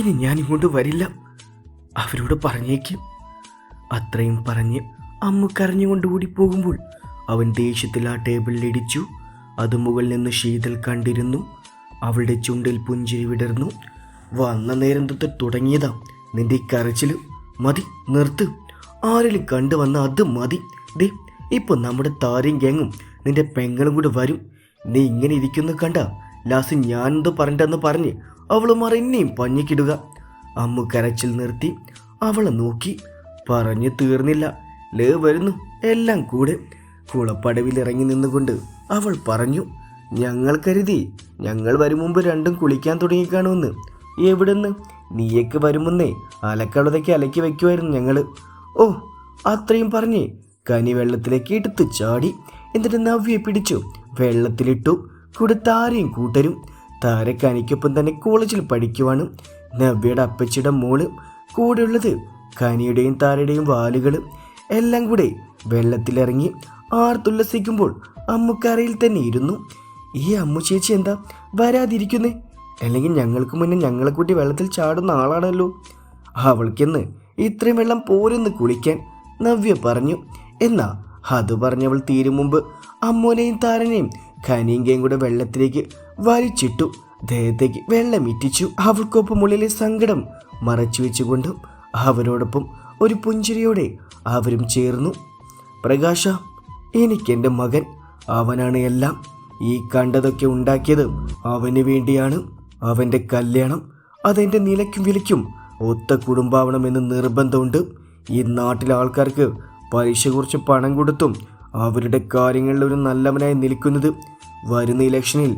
ഇനി ഞാൻ ഇങ്ങോട്ട് വരില്ല. അവരോട് പറഞ്ഞേക്കും. അത്രയും പറഞ്ഞ് അമ്മ കരഞ്ഞുകൊണ്ട് ഓടിപ്പോകുമ്പോൾ അവൻ ദേഷ്യത്തിൽ ആ ടേബിളിൽ ഇടിച്ചു. അത് മുകളിൽ നിന്ന് ശീതൽ കണ്ടിരുന്നു. അവളുടെ ചുണ്ടിൽ പുഞ്ചിരി വിടർന്നു. വന്ന നേരം തൊട്ട് തുടങ്ങിയതാ. നിന്റെ ഈ കരച്ചിൽ മതി നിർത്ത്. ആരെങ്കിലും കണ്ടു വന്ന അത് മതി. ദേ ഇപ്പൊ നമ്മുടെ താരയും ഗ്യാങ്ങും നിന്റെ പെങ്ങളും കൂടെ വരും. നീ ഇങ്ങനെ ഇരിക്കുന്നു കണ്ട. ലാസ്റ്റ് ഞാനെന്തോ പറഞ്ഞിട്ടെന്ന് പറഞ്ഞ് അവളുമാർ എന്നെയും പഞ്ഞിക്കിടുക. അമ്മു കരച്ചിൽ നിർത്തി. അവളെ നോക്കി. പറഞ്ഞു തീർന്നില്ല. ലേ വരുന്നു. എല്ലാം കൂടെ. കുളപ്പടവിൽ ഇറങ്ങി നിന്നുകൊണ്ട് അവൾ പറഞ്ഞു ഞങ്ങൾ കരുതി ഞങ്ങൾ വരും മുമ്പ് രണ്ടും കുളിക്കാൻ തുടങ്ങിക്കാണുമെന്ന്. എവിടുന്ന്? നീയൊക്കെ വരുമെന്നേ അലക്കളതയ്ക്ക് അലക്കി വയ്ക്കുമായിരുന്നു ഞങ്ങൾ ഓ അത്രയും പറഞ്ഞേ. കനി വെള്ളത്തിലേക്ക് എടുത്ത് ചാടി. എന്നിട്ട് നവ്യെ പിടിച്ചു. വെള്ളത്തിലിട്ടു. കൊടുത്താരെയും താരയും കൂട്ടരും. താര അനിക്കൊപ്പം തന്നെ കോളേജിൽ പഠിക്കുവാണ്. നവ്യയുടെ അപ്പച്ചിയുടെ മോൾ കൂടെയുള്ളത് കനിയുടെയും താരയുടെയും വാലുകളും. എല്ലാം കൂടെ വെള്ളത്തിലിറങ്ങി ആർത്തുല്ലസിക്കുമ്പോൾ അമ്മുക്കരയിൽ തന്നെ ഇരുന്നു. ഈ അമ്മു ചേച്ചി എന്താ വരാതിരിക്കുന്നേ? അല്ലെങ്കിൽ ഞങ്ങൾക്ക് മുന്നേ ഞങ്ങളെ കൂട്ടി വെള്ളത്തിൽ ചാടുന്ന ആളാണല്ലോ. അവൾക്കെന്ന് ഇത്രയും വെള്ളം പോരെന്ന് കുളിക്കാൻ നവ്യ പറഞ്ഞു. എന്നാ അത് പറഞ്ഞവൾ തീരും മുമ്പ് അമ്മോനെയും താരനെയും ഖനീങ്കയും കൂടെ വെള്ളത്തിലേക്ക് വലിച്ചിട്ടു ദേഹത്തേക്ക് വെള്ളം ഇറ്റിച്ചു അവൾക്കൊപ്പം ഉള്ളിലെ സങ്കടം മറച്ചു വെച്ചുകൊണ്ടും അവരോടൊപ്പം ഒരു പുഞ്ചിരിയോടെ അവരും ചേർന്നു. പ്രകാശ എനിക്കെന്റെ മകൻ. അവനാണ് എല്ലാം. ഈ കണ്ടതൊക്കെ ഉണ്ടാക്കിയത് അവന് വേണ്ടിയാണ്. അവന്റെ കല്യാണം അതെന്റെ നിലയ്ക്കും വിലയ്ക്കും ഒത്ത കുടുംബാവണമെന്ന് നിർബന്ധമുണ്ട്. ഈ നാട്ടിലെ ആൾക്കാർക്ക് പലിശ കുറച്ച് പണം കൊടുത്തും അവരുടെ കാര്യങ്ങളിൽ ഒരു നല്ലവനായി നിൽക്കുന്നത് വരുന്ന ഇലക്ഷനിൽ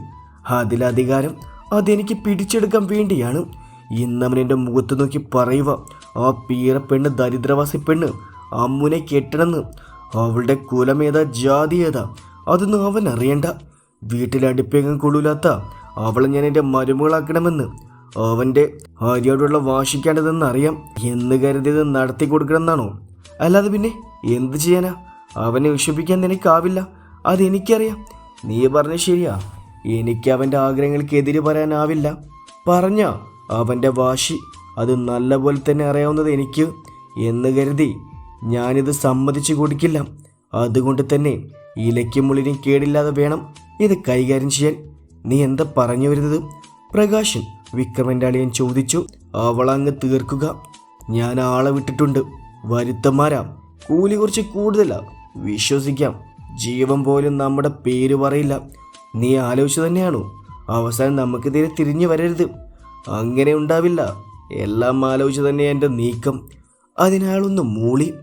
അതിലധികാരം അതെനിക്ക് പിടിച്ചെടുക്കാൻ വേണ്ടിയാണ്. ഇന്നവൻ എന്റെ മുഖത്ത് നോക്കി പറയുക ആ പീറ പെണ്ണ് ദരിദ്രവാസി പെണ്ണ് അമ്മുനെ കെട്ടണമെന്ന് അവളുടെ കുലമേതാ ജാതി ഏതാ അതൊന്നും അവൻ അറിയണ്ട. വീട്ടിൽ അടുപ്പേങ്ങും കൊള്ളൂലാത്ത അവളെ ഞാൻ എന്റെ മരുമകളാക്കണമെന്ന്. അവന്റെ ഭാര്യയോടുള്ള വാശിക്കേണ്ടതെന്ന് അറിയാം. എന്ന് കരുതിയത് നടത്തി കൊടുക്കണമെന്നാണോ? അല്ലാതെ പിന്നെ എന്ത് ചെയ്യാനാ? അവനെ വിഷമിപ്പിക്കാൻ നിനക്കാവില്ല അതെനിക്കറിയാം. നീ പറഞ്ഞ ശരിയാ. എനിക്ക് അവന്റെ ആഗ്രഹങ്ങൾക്ക് എതിര് പറയാനാവില്ല. പറഞ്ഞ അവന്റെ വാശി അത് നല്ലപോലെ തന്നെ അറിയാവുന്നത് എനിക്ക് എന്ന് കരുതി ഞാനിത് സമ്മതിച്ചു കൊടുക്കില്ല. അതുകൊണ്ട് തന്നെ ഇലയ്ക്കും മുള്ളിനും കേടില്ലാതെ വേണം ഇത് കൈകാര്യം ചെയ്യാൻ. നീ എന്താ പറഞ്ഞു വരുന്നത്? പ്രകാശൻ വിക്രമന്റെ അളിയൻ ചോദിച്ചു. അവളങ്ങ് തീർക്കുക. ഞാൻ ആളെ വിട്ടിട്ടുണ്ട്. വരുത്തന്മാരാ. കൂലി കുറച്ച് കൂടുതലാ. വിശ്വസിക്കാം. ജീവൻ പോലും നമ്മുടെ പേര് പറയില്ല. നീ ആലോചിച്ചു തന്നെയാണോ? അവസാനം നമുക്കെതിരെ തിരിഞ്ഞു വരരുത്. അങ്ങനെ ഉണ്ടാവില്ല. എല്ലാം ആലോചിച്ച് തന്നെ എന്റെ നീക്കം. അതിനാളൊന്ന് മൂളി.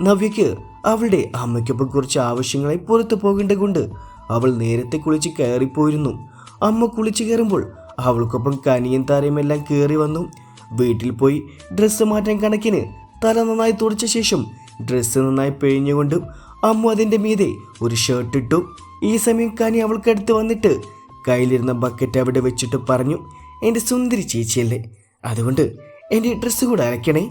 നവ്യയ്ക്ക് അവളുടെ അമ്മയ്ക്കൊപ്പം കുറച്ച് ആവശ്യങ്ങളെ പുറത്തു പോകേണ്ട കൊണ്ട് അവൾ നേരത്തെ കുളിച്ച് കയറിപ്പോയിരുന്നു. അമ്മ കുളിച്ച് കയറുമ്പോൾ അവൾക്കൊപ്പം കനിയും താരയും എല്ലാം കയറി വന്നു. വീട്ടിൽ പോയി ഡ്രസ്സ് മാറ്റാൻ കണക്കിന് തല നന്നായി തുടച്ച ശേഷം ഡ്രസ്സ് നന്നായി പിഴിഞ്ഞുകൊണ്ട് അമ്മ അതിന്റെ മീതെ ഒരു ഷർട്ട് ഇട്ടു. ഈ സമയം കനി അവൾക്കടുത്ത് വന്നിട്ട് കയ്യിലിരുന്ന ബക്കറ്റ് അവിടെ വെച്ചിട്ട് പറഞ്ഞു എന്റെ സുന്ദരി ചേച്ചിയല്ലേ അതുകൊണ്ട് എന്റെ ഡ്രസ്സ് കൂടെ അലക്കണേ.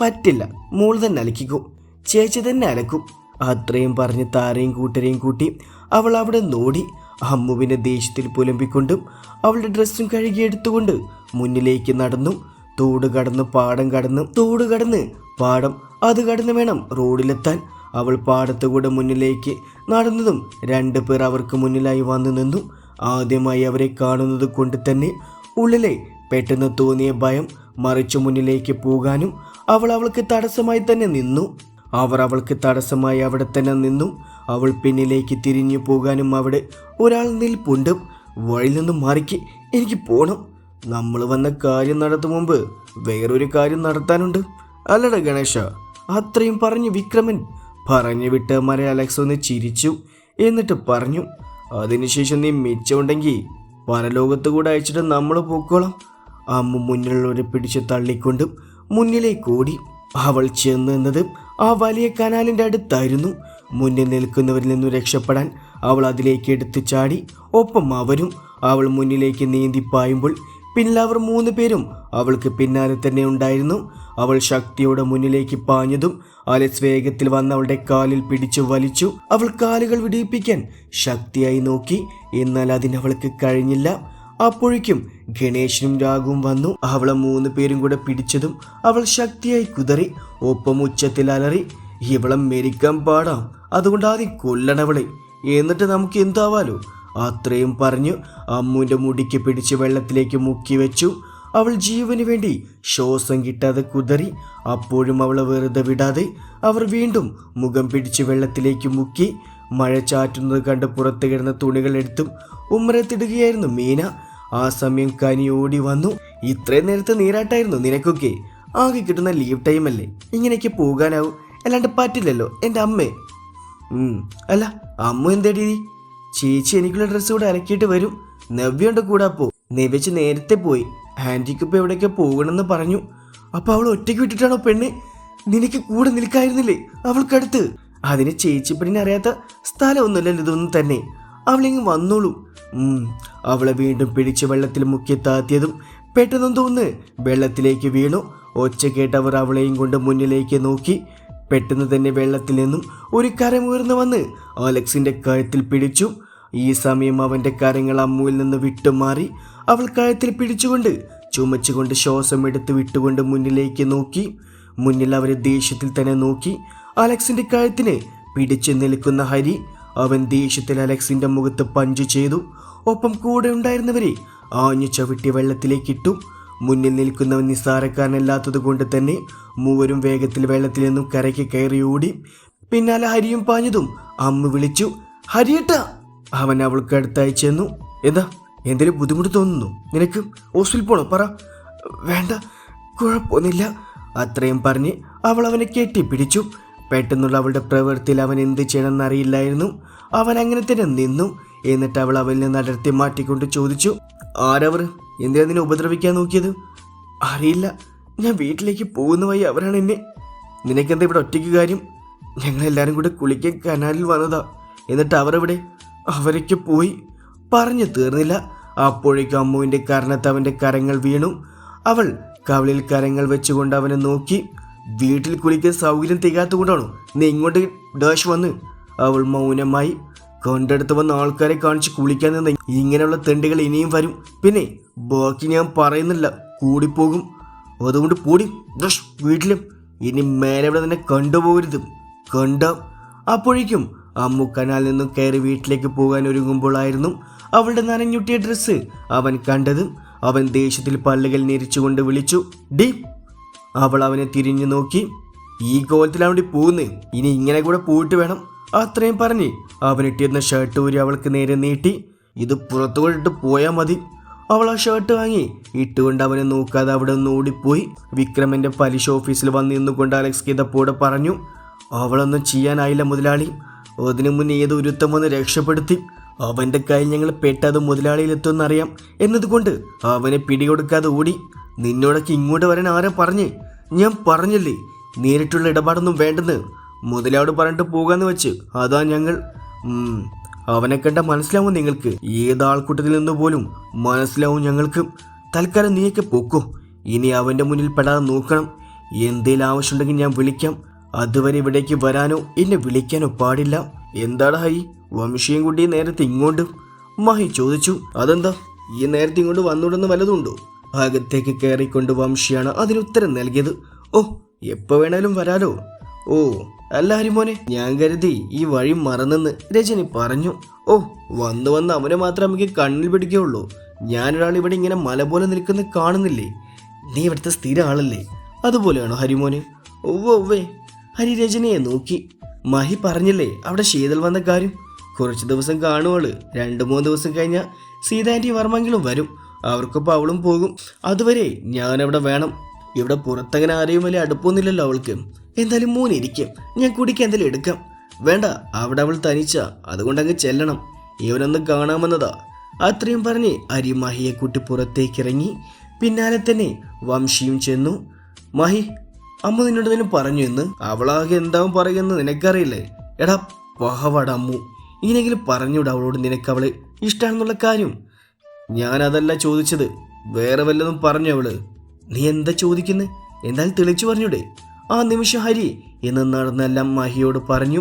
പറ്റില്ല മോൾ തന്നെ അലക്കിക്കൂ ചേച്ചി തന്നെ അലക്കും. അത്രയും പറഞ്ഞ് താരയും കൂട്ടരെയും കൂട്ടി അവൾ അവിടെ നോടി അമ്മുവിനെ ദേഷ്യത്തിൽ പുലമ്പിക്കൊണ്ടും അവളുടെ ഡ്രസ്സും കഴുകിയെടുത്തുകൊണ്ട് മുന്നിലേക്ക് നടന്നു. തോട് കടന്ന് പാടം കടന്ന് തോട് കടന്ന് പാടം അത് കടന്ന് വേണം റോഡിലെത്താൻ. അവൾ പാടത്തുകൂടെ മുന്നിലേക്ക് നടന്നതും രണ്ടു പേർ അവർക്ക് മുന്നിലായി വന്നു നിന്നു. ആദ്യമായി അവരെ കാണുന്നത് കൊണ്ട് തന്നെ ഉള്ളിലെ പെട്ടെന്ന് തോന്നിയ ഭയം മറിച്ചു മുന്നിലേക്ക് പോകാനും അവൾ അവൾക്ക് തടസ്സമായി തന്നെ നിന്നു. അവർ അവൾക്ക് തടസ്സമായി അവിടെ തന്നെ നിന്നു. അവൾ പിന്നിലേക്ക് തിരിഞ്ഞു പോകാനും അവിടെ ഒരാൾ നിൽപ്പുണ്ട്. വഴിയിൽ നിന്ന് മറിക്ക് എനിക്ക് പോകണം നമ്മൾ വന്ന കാര്യം നടത്തും മുമ്പ് വേറൊരു കാര്യം നടത്താനുണ്ട്. അല്ലട ഗണേശ അത്രയും പറഞ്ഞു വിക്രമൻ പറഞ്ഞു വിട്ട് മര അലക്സ് ഒന്ന് ചിരിച്ചു. എന്നിട്ട് പറഞ്ഞു അതിനുശേഷം നീ മിച്ചമുണ്ടെങ്കിൽ പരലോകത്ത് കൂടെ അയച്ചിട്ട് നമ്മൾ പോക്കോളാം. അമ്മ മുന്നിലുള്ളവരെ പിടിച്ച് തള്ളിക്കൊണ്ടും മുന്നിലേക്ക് ഓടി. അവൾ ചെന്ന് നിന്നത് ആ വലിയ കനാലിന്റെ അടുത്തായിരുന്നു. മുന്നിൽ നിൽക്കുന്നവരിൽ നിന്നും രക്ഷപ്പെടാൻ അവൾ അതിലേക്ക് എടുത്തു ചാടി. ഒപ്പം അവരും അവൾ മുന്നിലേക്ക് നീന്തി പായുമ്പോൾ പിന്നിൽ അവർ മൂന്ന് പേരും അവൾക്ക് പിന്നാലെ തന്നെ ഉണ്ടായിരുന്നു. അവൾ ശക്തിയോടെ മുന്നിലേക്ക് പാഞ്ഞതും അലക്സ് വേഗത്തിൽ വന്ന് അവളുടെ കാലിൽ പിടിച്ചു വലിച്ചു. അവൾ കാലുകൾ വിടിയിപ്പിക്കാൻ ശക്തിയായി നോക്കി. എന്നാൽ അതിനവൾക്ക് കഴിഞ്ഞില്ല. അപ്പോഴേക്കും ഗണേശനും രാഘുവും വന്നു. അവളെ മൂന്ന് പേരും കൂടെ പിടിച്ചതും അവൾ ശക്തിയായി കുതറി ഒപ്പം ഉച്ചത്തിൽ അലറി ഇവളെ മെരിക്കാൻ പാടാം. അതുകൊണ്ട് ആദ്യം കൊല്ലണവളെ എന്നിട്ട് നമുക്ക് എന്താവാലോ? അത്രയും പറഞ്ഞു അമ്മുവിന്റെ മുടിക്ക് പിടിച്ച് വെള്ളത്തിലേക്ക് മുക്കി വെച്ചു. അവൾ ജീവന് വേണ്ടി ശ്വാസം കിട്ടാതെ കുതറി അപ്പോഴും അവളെ വെറുതെ വിടാതെ അവർ വീണ്ടും മുഖം പിടിച്ച് വെള്ളത്തിലേക്ക് മുക്കി മഴ ചാറ്റുന്നത് കണ്ട് പുറത്ത് കിടന്ന തുണികൾ എടുത്തും ഉമ്മരത്തിടുകയായിരുന്നു മീന. ആ സമയം കനി ഓടി വന്നു. ഇത്രയും നേരത്തെ നീരാട്ടായിരുന്നു നിനക്കൊക്കെ. ആകെ കിട്ടുന്ന ലീവ് ടൈം അല്ലേ? ഇങ്ങനെയൊക്കെ പോകാനാവും. അല്ലാണ്ട് പറ്റില്ലല്ലോ എന്റെ അമ്മേ. അല്ല അമ്മ എന്തേടി? ചേച്ചി എനിക്കുള്ള ഡ്രസ്സ് കൂടെ അലക്കിയിട്ട് വരും. നവ്യുണ്ട് കൂടെ അപ്പോ നവ്യച്ച് നേരത്തെ പോയി. ആന്റിക്ക് എവിടെയൊക്കെ പോകണമെന്ന് പറഞ്ഞു. അപ്പൊ അവൾ ഒറ്റയ്ക്ക് വിട്ടിട്ടാണോ പെണ്ണ്? നിനക്ക് കൂടെ നിൽക്കായിരുന്നില്ലേ അവൾക്കടുത്ത്? അതിന് ചേച്ചി പെണ്ണിനെ അറിയാത്ത സ്ഥലമൊന്നുമല്ലല്ലോ ഇതൊന്നും തന്നെ. അവളിങ്ങ് വന്നോളൂ. അവളെ വീണ്ടും പിടിച്ച് വെള്ളത്തിൽ മുക്കി താത്തിയതും പെട്ടെന്ന് തോന്ന് വെള്ളത്തിലേക്ക് വീണു. ഒച്ച കേട്ടവർ അവളെയും കൊണ്ട് മുന്നിലേക്ക് നോക്കി. പെട്ടെന്ന് തന്നെ വെള്ളത്തിൽ നിന്നും ഒരു കരമുയർന്നു വന്ന് അലക്സിന്റെ കഴുത്തിൽ പിടിച്ചു. ഈ സമയം അവന്റെ കരങ്ങൾ അമ്മുവിൽ നിന്ന് വിട്ടുമാറി അവൾ കഴുത്തിൽ പിടിച്ചുകൊണ്ട് ചുമച്ചുകൊണ്ട് ശ്വാസം എടുത്ത് വിട്ടുകൊണ്ട് മുന്നിലേക്ക് നോക്കി. മുന്നിൽ അവരെ ദേഷ്യത്തിൽ തന്നെ നോക്കി. അലക്സിന്റെ കഴുത്തിന് പിടിച്ചു നിൽക്കുന്ന ഹരി അവൻ ദേഷ്യത്തിൽ അലക്സിന്റെ മുഖത്ത് പഞ്ച് ചെയ്തു. ഒപ്പം കൂടെ ഉണ്ടായിരുന്നവരെ ആഞ്ഞു ചവിട്ടി വെള്ളത്തിലേക്ക് ഇട്ടു. മുന്നിൽ നിൽക്കുന്നവൻ നിസ്സാരക്കാരനല്ലാത്തത് കൊണ്ട് തന്നെ മൂവരും വേഗത്തിൽ വെള്ളത്തിൽ നിന്നും കരയ്ക്ക് കയറി ഓടി. പിന്നാലെ ഹരിയും പാഞ്ഞതും അമ്മ വിളിച്ചു ഹരിയേട്ട! അവൻ അവൾക്ക് അടുത്തയച്ചെന്നു എന്താ? എന്തെങ്കിലും ബുദ്ധിമുട്ട് തോന്നുന്നു? നിനക്ക് ഹോസ്റ്റലിൽ പോണോ? പറ. വേണ്ട. കുഴപ്പമൊന്നുമില്ല. അത്രയും പറഞ്ഞ് അവൾ അവനെ കെട്ടിപ്പിടിച്ചു. പെട്ടെന്നുള്ള അവളുടെ പ്രവൃത്തിയിൽ അവൻ എന്ത് ചെയ്യണമെന്ന് അറിയില്ലായിരുന്നു. അവൻ അങ്ങനെ തന്നെ നിന്നു. എന്നിട്ട് അവൾ അവനിൽ നിന്ന് അടർത്തി മാറ്റിക്കൊണ്ട് ചോദിച്ചു ആരവർ എന്തിനാ നിന്നെ ഉപദ്രവിക്കാൻ നോക്കിയത്? അറിയില്ല. ഞാൻ വീട്ടിലേക്ക് പോകുന്ന വഴി അവരാണ് എന്നെ. നിനക്കെന്താ ഇവിടെ ഒറ്റയ്ക്ക് കാര്യം? ഞങ്ങളെല്ലാവരും കൂടെ കുളിക്കാൻ കനാലിൽ വന്നതാ. എന്നിട്ട് അവരെവിടെ അവരൊക്കെ പോയി. പറഞ്ഞു തീർന്നില്ല. അപ്പോഴേക്കും അമ്മുവിന്റെ കരണത്ത് അവന്റെ കരങ്ങൾ വീണു. അവൾ കവളിൽ കരങ്ങൾ വെച്ചുകൊണ്ട് അവനെ നോക്കി. വീട്ടിൽ കുളിക്കാൻ സൗകര്യം തികയാത്തുകൊണ്ടാണോ നീ ഇങ്ങോട്ട് ഡാഷ് വന്ന്. അവൾ മൗനമായി കൊണ്ടെടുത്ത് വന്ന ആൾക്കാരെ കാണിച്ച് കുളിക്കാൻ നിന്ന് ഇങ്ങനെയുള്ള തെണ്ടുകൾ ഇനിയും വരും. പിന്നെ ബാക്കി ഞാൻ പറയുന്നില്ല. കൂടിപ്പോകും. അതുകൊണ്ട് പൂടി വീട്ടിലും. ഇനി മേലെ ഇവിടെ തന്നെ കണ്ടുപോകരുത്. കണ്ട. അപ്പോഴേക്കും അമ്മു കനാൽ നിന്നും കയറി വീട്ടിലേക്ക് പോകാൻ ഒരുങ്ങുമ്പോഴായിരുന്നു അവളുടെ നനഞ്ഞുട്ടിയ ഡ്രസ്സ് അവൻ കണ്ടതും. അവൻ ദേഷ്യത്തിൽ പല്ലുകൾ ഞെരിച്ചുകൊണ്ട് വിളിച്ചു ഡി അവൾ അവനെ തിരിഞ്ഞു നോക്കി. ഈ കോലത്തിലാണ് പോകുന്നത് പോകുന്നേ ഇനി ഇങ്ങനെ കൂടെ പോയിട്ട് വേണം. അത്രയും പറഞ്ഞ് അവനിട്ടിരുന്ന ഷർട്ട് ഊരി അവൾക്ക് നേരെ നീട്ടി. ഇത് പുറത്തുകൊണ്ടിട്ട് പോയാൽ മതി. അവൾ ആ ഷർട്ട് വാങ്ങി. ഇട്ടുകൊണ്ട് അവനെ നോക്കാതെ അവിടെ നിന്ന് ഓടിപ്പോയി. വിക്രമന്റെ പലിശ ഓഫീസിൽ വന്ന് നിന്നുകൊണ്ട് അലക്സ് ഗീതപ്പോടെ പറഞ്ഞു അവളൊന്നും ചെയ്യാനായില്ല മുതലാളി. അതിനു മുന്നേ ഏത് ഉരുത്തം വന്ന് രക്ഷപ്പെടുത്തി. അവന്റെ കൈ ഞങ്ങൾ പെട്ടത് മുതലാളിയിലെത്തുമെന്നറിയാം. എന്നതുകൊണ്ട് അവനെ പിടികൊടുക്കാതെ ഓടി നിന്നോടൊക്കെ ഇങ്ങോട്ട് വരാൻ ആരാ പറഞ്ഞേ? ഞാൻ പറഞ്ഞില്ലേ നേരിട്ടുള്ള ഇടപാടൊന്നും വേണ്ടെന്ന്. മുതലാളോട് പറഞ്ഞിട്ട് പോകാന്ന് വെച്ച് അതാ ഞങ്ങൾ. അവനെ കണ്ട മനസ്സിലാവും നിങ്ങൾക്ക്. ഏതാൾക്കൂട്ടത്തിൽ നിന്ന് പോലും മനസ്സിലാവും ഞങ്ങൾക്ക്. തൽക്കാലം നീയൊക്കെ പൊക്കോ. ഇനി അവന്റെ മുന്നിൽ പെടാതെ നോക്കണം. എന്തേലും ആവശ്യമുണ്ടെങ്കിൽ ഞാൻ വിളിക്കാം. അതുവരെ ഇവിടേക്ക് വരാനോ എന്നെ വിളിക്കാനോ പാടില്ല. എന്താണ് ഹൈ? വംശിയും കുട്ടി നേരത്തെ ഇങ്ങോട്ട് മഹി ചോദിച്ചു. അതെന്താ? ഈ നേരത്തെ ഇങ്ങോട്ട് വന്നുവിടുന്ന വല്ലതുണ്ടോ അകത്തേക്ക് കയറിക്കൊണ്ട് വംശിയാണ് അതിനുത്തരം നൽകിയത്. ഓ എപ്പോ വേണേലും വരാലോ. ഓ അല്ല ഹരിമോനെ ഞാൻ കരുതി ഈ വഴി മറന്നെന്ന് രജനി പറഞ്ഞു. ഓ വന്നു വന്ന് അവനെ മാത്രം എനിക്ക് കണ്ണിൽ പിടിക്കുകയുള്ളൂ. ഞാനൊരാൾ ഇവിടെ ഇങ്ങനെ മല പോലെ നിൽക്കുന്നത് കാണുന്നില്ലേ? നീ ഇവിടുത്തെ സ്ഥിര ആളല്ലേ? അതുപോലെയാണോ ഹരിമോന്? ഒവ്വ ഒവ്വേ ഹരി രജനിയെ നോക്കി. മഹി പറഞ്ഞില്ലേ അവിടെ ശീതൽ വന്ന കാര്യം? കുറച്ച് ദിവസം കാണുവൾ. രണ്ടു മൂന്ന് ദിവസം കഴിഞ്ഞാൽ സീതാന്റെ വർമ്മെങ്കിലും വരും. അവർക്കൊപ്പം അവളും പോകും. അതുവരെ ഞാനവിടെ വേണം. ഇവിടെ പുറത്തങ്ങനെ ആരെയും വലിയ അടുപ്പൊന്നുമില്ലല്ലോ അവൾക്ക്. എന്തായാലും മൂന്നിരിക്കും ഞാൻ കുടിക്കാൻ എന്തെങ്കിലും എടുക്കാം. വേണ്ട അവിടെ അവൾ തനിച്ച. അതുകൊണ്ടങ്ങ് ചെല്ലണം. ഇവനൊന്ന് കാണാമെന്നതാ. അത്രയും പറഞ്ഞ് അരി മഹിയെ കൂട്ടി പുറത്തേക്ക് ഇറങ്ങി പിന്നാലെ തന്നെ വംശിയും ചെന്നു. മഹി അമ്മ നിന്നോട് എന്തെങ്കിലും പറഞ്ഞു എന്ന്? അവളാകെ എന്താവും പറയുമെന്ന് നിനക്കറിയില്ലേ? എടാ പഹവട അമ്മു. ഇങ്ങനെങ്കിലും പറഞ്ഞൂടാ അവളോട് നിനക്ക് അവൾ ഇഷ്ടമാണെന്നുള്ള കാര്യം. ഞാൻ അതല്ല ചോദിച്ചത്. വേറെ വല്ലതും പറഞ്ഞു അവൾ? നീ എന്താ ചോദിക്കുന്നത് എന്തായാലും തെളിച്ചു പറഞ്ഞൂടെ ആ നിമിഷം ഹരി എന്ന് നടന്നെല്ലാം മഹിയോട് പറഞ്ഞു.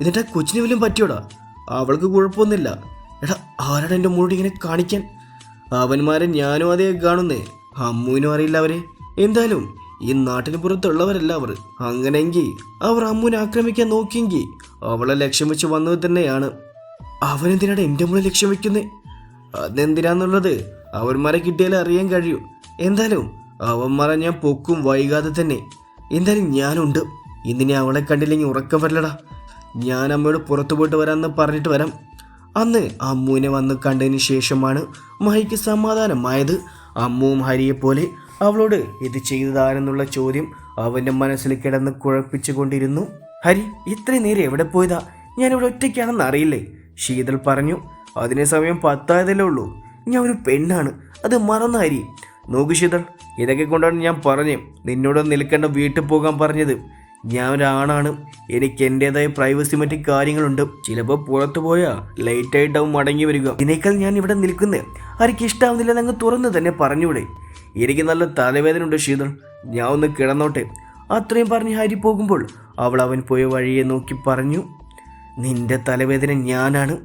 എന്നിട്ട് ആ കൊച്ചിന് വല്ലതും പറ്റിയോടാ? അവൾക്ക് കുഴപ്പമൊന്നുമില്ല. എടാ ആരാടാ എന്റെ മോളോട് ഇങ്ങനെ കാണിക്കാൻ? അവന്മാരെ ഞാനും അതേ കാണുന്നേ. അമ്മുവിനും അറിയില്ല അവരെ. എന്തായാലും ഈ നാട്ടിന് പുറത്തുള്ളവരല്ല അവർ അങ്ങനെയെങ്കിൽ അവർ അമ്മുവിനെ ആക്രമിക്കാൻ നോക്കിയെങ്കിൽ അവളെ ലക്ഷ്യം വെച്ച് വന്നത് തന്നെയാണ്. അവനെന്തിനാണ് എന്റെ മുകളിൽ ലക്ഷ്യം വെക്കുന്നത് അതെന്തിനാന്നുള്ളത് അവന്മാരെ കിട്ടിയാലേ അറിയാൻ കഴിയൂ. എന്തായാലും അവന്മാരെ ഞാൻ പൊക്കും വൈകാതെ തന്നെ. എന്തായാലും ഞാനുണ്ട്. ഇന്നിനി അവളെ കണ്ടില്ലെങ്കിൽ ഉറക്കം വരില്ലടാ. ഞാൻ അമ്മയോട് പുറത്തു പോയിട്ട് വരാമെന്ന് പറഞ്ഞിട്ട് വരാം. അന്ന് അമ്മുവിനെ വന്ന് കണ്ടതിന് ശേഷമാണ് മഹിക്ക് സമാധാനമായത്. അമ്മുവും ഹരിയെ പോലെ അവളോട് ഇത് ചെയ്തതാരെന്നുള്ള ചോദ്യം അവന്റെ മനസ്സിൽ കിടന്ന് കുഴപ്പിച്ചു കൊണ്ടിരുന്നു ഹരി ഇത്രയും നേരം എവിടെ പോയതാ? ഞാനിവിടെ ഒറ്റയ്ക്കാണെന്ന് അറിയില്ലേ? ശീതൾ പറഞ്ഞു അതിനെ സമയം പത്തായതല്ലേ ഉള്ളൂ. ഞാൻ ഒരു പെണ്ണാണ്. അത് മറന്ന ഹരി. നോക്കു ശീതൾ ഇതൊക്കെ കൊണ്ടാണ് ഞാൻ പറഞ്ഞു നിന്നോട് നിൽക്കേണ്ട വീട്ടിൽ പോകാൻ പറഞ്ഞത്. ഞാൻ ഒരാണാണ് എനിക്ക് എന്റെതായ പ്രൈവസി മറ്റു കാര്യങ്ങളുണ്ട്. ചിലപ്പോൾ പുറത്തു പോയാൽ ലേറ്റായിട്ടാവും മടങ്ങി വരിക. ഇതിനേക്കാൾ ഞാൻ ഇവിടെ നിൽക്കുന്നത് ആർക്ക് ഇഷ്ടാവുന്നില്ല അങ്ങ് തുറന്ന് തന്നെ പറഞ്ഞൂടെ എനിക്ക് നല്ല തലവേദന ഉണ്ട് ശീതൾ ഞാൻ ഒന്ന് കിടന്നോട്ടെ. അത്രയും പറഞ്ഞ് ഹരി പോകുമ്പോൾ അവൾ അവൻ പോയ വഴിയെ നോക്കി പറഞ്ഞു നിന്റെ തലവേദന ഞാനാണ്.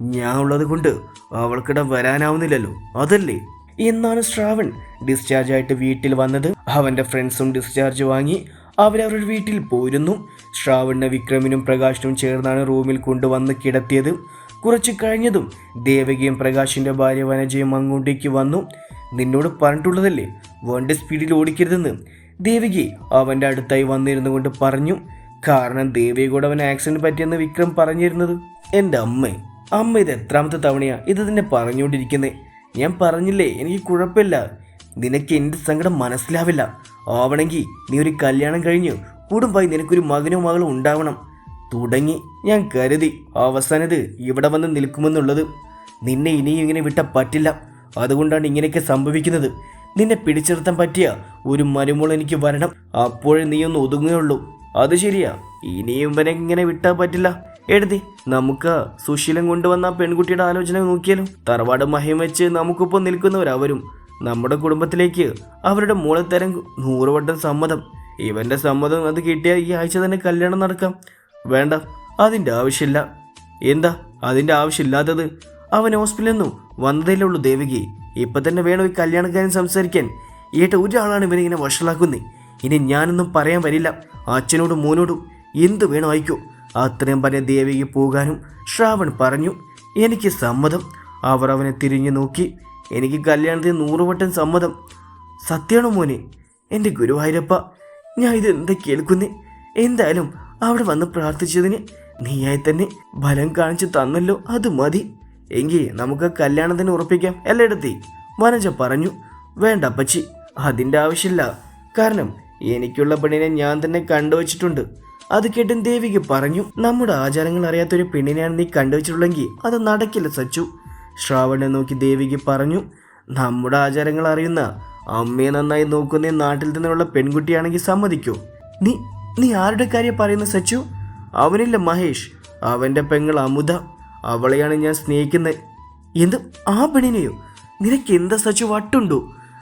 ഞാൻ ഉള്ളത് കൊണ്ട് അവൾക്കിടെ വരാനാവുന്നില്ലല്ലോ. അതല്ലേ? എന്നാണ് ശ്രാവൺ ഡിസ്ചാർജ് ആയിട്ട് വീട്ടിൽ വന്നത്. അവന്റെ ഫ്രണ്ട്സും ഡിസ്ചാർജ് വാങ്ങി. അവരവരുടെ വീട്ടിൽ പോയിരുന്നു ശ്രാവണിനെ വിക്രമിനും പ്രകാശിനും ചേർന്നാണ് റൂമിൽ കൊണ്ടുവന്ന് കിടത്തിയത്. കുറച്ച് കഴിഞ്ഞതും ദേവകിയും പ്രകാശിന്റെ ഭാര്യ വനജയും അങ്ങോട്ടേക്ക് വന്നു. നിന്നോട് പറഞ്ഞിട്ടുള്ളതല്ലേ? വേണ്ട സ്പീഡിൽ ഓടിക്കരുതെന്ന്. ദേവികി അവന്റെ അടുത്തായി വന്നിരുന്നു കൊണ്ട് പറഞ്ഞു കാരണം ദേവിയെ കൂടെ അവൻ ആക്സിഡന്റ് പറ്റിയെന്ന് വിക്രം പറഞ്ഞിരുന്നത്. എന്റെ അമ്മ അമ്മ ഇത് എത്രാമത്തെ തവണയാ ഇത് തന്നെ പറഞ്ഞുകൊണ്ടിരിക്കുന്നത് ഞാൻ പറഞ്ഞില്ലേ എനിക്ക് കുഴപ്പമില്ല. നിനക്ക് എന്റെ സങ്കടം മനസ്സിലാവില്ല. ആവണമെങ്കിൽ നീ ഒരു കല്യാണം കഴിഞ്ഞ് കുടുംബമായി നിനക്കൊരു മകനോ മകളോ ഉണ്ടാവണം. തുടങ്ങി ഞാൻ കരുതി അവസാനത് ഇവിടെ വന്ന് നിൽക്കുമെന്നുള്ളത്. നിന്നെ ഇനിയും ഇങ്ങനെ വിട്ട പറ്റില്ല. അതുകൊണ്ടാണ് ഇങ്ങനെയൊക്കെ സംഭവിക്കുന്നത്. നിന്നെ പിടിച്ചിർത്താൻ പറ്റിയ ഒരു മരുമോൾ എനിക്ക് വരണം. അപ്പോഴേ നീ ഒന്ന് ഒതുങ്ങുകയുള്ളൂ. അത് ശരിയാ. ഇനിയും ഇവനെ ഇങ്ങനെ വിട്ടാൻ പറ്റില്ല. എഴുതി നമുക്ക് സുശീലം കൊണ്ടുവന്ന പെൺകുട്ടിയുടെ ആലോചന നോക്കിയാലോ? തറവാട് മഹ്യം വെച്ച് നമുക്കൊപ്പം നിൽക്കുന്നവരവരും നമ്മുടെ കുടുംബത്തിലേക്ക് അവരുടെ മോളെ തരം നൂറുവട്ടം സമ്മതം. ഇവന്റെ സമ്മതം അത് കിട്ടിയാൽ ഈ ആഴ്ച തന്നെ കല്യാണം നടക്കാം. വേണ്ട അതിന്റെ ആവശ്യമില്ല. എന്താ? അതിന്റെ ആവശ്യമില്ലാത്തത് അവൻ ഹോസ്പിറ്റലിൽ നിന്നും വന്നതേ ഉള്ളൂ ദേവികി. ഇപ്പം തന്നെ വേണോ ഈ കല്യാണക്കാരൻ സംസാരിക്കാൻ? ഏട്ട ഒരാളാണ് ഇവനിങ്ങനെ വഷളാക്കുന്നേ. ഇനി ഞാനൊന്നും പറയാൻ വരില്ല. അച്ഛനോടും മോനോടും എന്ത് വേണോ അയക്കോ അത്രയും പറഞ്ഞ ദേവികി പോകാനും ശ്രാവൺ പറഞ്ഞു എനിക്ക് സമ്മതം. അവർ അവനെ തിരിഞ്ഞു നോക്കി. എനിക്ക് കല്യാണത്തിന് നൂറുവട്ടം സമ്മതം. സത്യമാണോ മോനെ? എന്റെ ഗുരുവായൂരപ്പ ഞാൻ ഇത് എന്താ കേൾക്കുന്നേ? എന്തായാലും അവിടെ വന്ന് പ്രാർത്ഥിച്ചതിന് നീയായി തന്നെ ബലം കാണിച്ചു തന്നല്ലോ അത് മതി. എങ്കിൽ നമുക്ക് കല്യാണത്തിന് ഉറപ്പിക്കാം. എല്ലായിടത്തി വനജ പറഞ്ഞു വേണ്ട അപ്പച്ചി അതിന്റെ ആവശ്യമില്ല. കാരണം എനിക്കുള്ള പെണ്ണിനെ ഞാൻ തന്നെ കണ്ടുവച്ചിട്ടുണ്ട്. അത് കേട്ടും ദേവിക്ക് പറഞ്ഞു നമ്മുടെ ആചാരങ്ങൾ അറിയാത്തൊരു പെണ്ണിനെയാണ് നീ കണ്ടുവച്ചിട്ടുള്ളെങ്കിൽ അത് നടക്കില്ല സച്ചു. ശ്രാവണനെ നോക്കി ദേവിക്ക് പറഞ്ഞു നമ്മുടെ ആചാരങ്ങൾ അറിയുന്ന അമ്മയെ നന്നായി നോക്കുന്ന നാട്ടിൽ നിന്നുള്ള പെൺകുട്ടിയാണെങ്കിൽ സമ്മതിക്കൂ. നീ നീ ആരുടെ കാര്യം പറയുന്ന സച്ചു? അവനില്ല മഹേഷ്. അവന്റെ പെങ്ങൾ അമുത. അവളെയാണ് ഞാൻ സ്നേഹിക്കുന്നത് എന്ത്? ആ പെണ്ണിനെയോ? നിനക്ക് എന്താ സച്ചു വട്ടുണ്ടോ?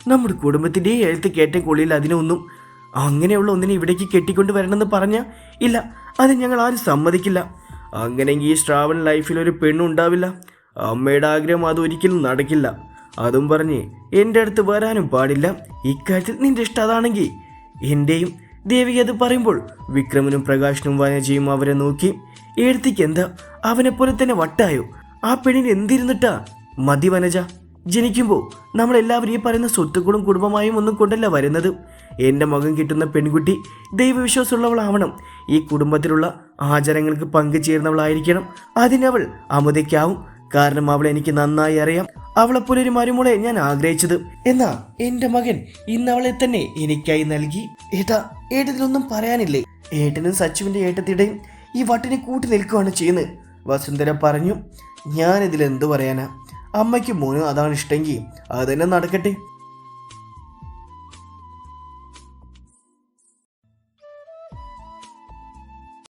നമ്മുടെ കുടുംബത്തിന്റെ എഴുത്ത് കേട്ട കൊള്ളിയിൽ അതിനൊന്നും. അങ്ങനെയുള്ള ഒന്നിനെ ഇവിടേക്ക് കെട്ടിക്കൊണ്ട് വരണമെന്ന് പറഞ്ഞ? ഇല്ല അത് ഞങ്ങൾ ആരും സമ്മതിക്കില്ല. അങ്ങനെയെങ്കിൽ ഈ ശ്രാവൺ ലൈഫിൽ ഒരു പെണ്ണുണ്ടാവില്ല. അമ്മയുടെ ആഗ്രഹം അതൊരിക്കലും നടക്കില്ല. അതും പറഞ്ഞ് എന്റെ അടുത്ത് വരാനും പാടില്ല. ഇക്കാര്യത്തിൽ നിന്റെ ഇഷ്ടം അതാണെങ്കിൽ. എന്റെയും ദേവിക അത് പറയുമ്പോൾ വിക്രമനും പ്രകാശനും വനജയും അവരെ നോക്കി എഴുത്തിക്ക് എന്താ? അവനെ പോലെ തന്നെ വട്ടായോ? ആ പെണ്ണിന് എന്തിരുന്നിട്ടാ? മതി വനജ ജനിക്കുമ്പോൾ നമ്മളെല്ലാവരും ഈ പറയുന്ന സ്വത്തുക്കളും കുടുംബമായും ഒന്നും കൊണ്ടല്ല വരുന്നത്. എന്റെ മകൻ കിട്ടുന്ന പെൺകുട്ടി ദൈവവിശ്വാസമുള്ളവളാവണം. ഈ കുടുംബത്തിലുള്ള ആചാരങ്ങൾക്ക് പങ്കുചേർന്നവളായിരിക്കണം അതിനവൾ അമുതയ്ക്കാവും. കാരണം അവളെ എനിക്ക് നന്നായി അറിയാം. അവളെപ്പോലെ ഒരു മരുമോളെ ഞാൻ ആഗ്രഹിച്ചത്. എന്നാ എന്റെ മകൻ ഇന്ന് അവളെ തന്നെ എനിക്കായി നൽകി. ഏട്ടാ ഏട്ടത്തിനൊന്നും പറയാനില്ലേ? ഏട്ടനും സച്ചുവിന്റെ ഏട്ടത്തിയുടെയും ഈ വട്ടിനെ കൂട്ടി നിൽക്കുകയാണ് ചെയ്യുന്നത്. വസുന്ധര പറഞ്ഞു ഞാനിതിൽ എന്തു പറയാനാ? അമ്മയ്ക്ക് മോനും അതാണ് ഇഷ്ടമെങ്കിൽ അത് തന്നെ നടക്കട്ടെ.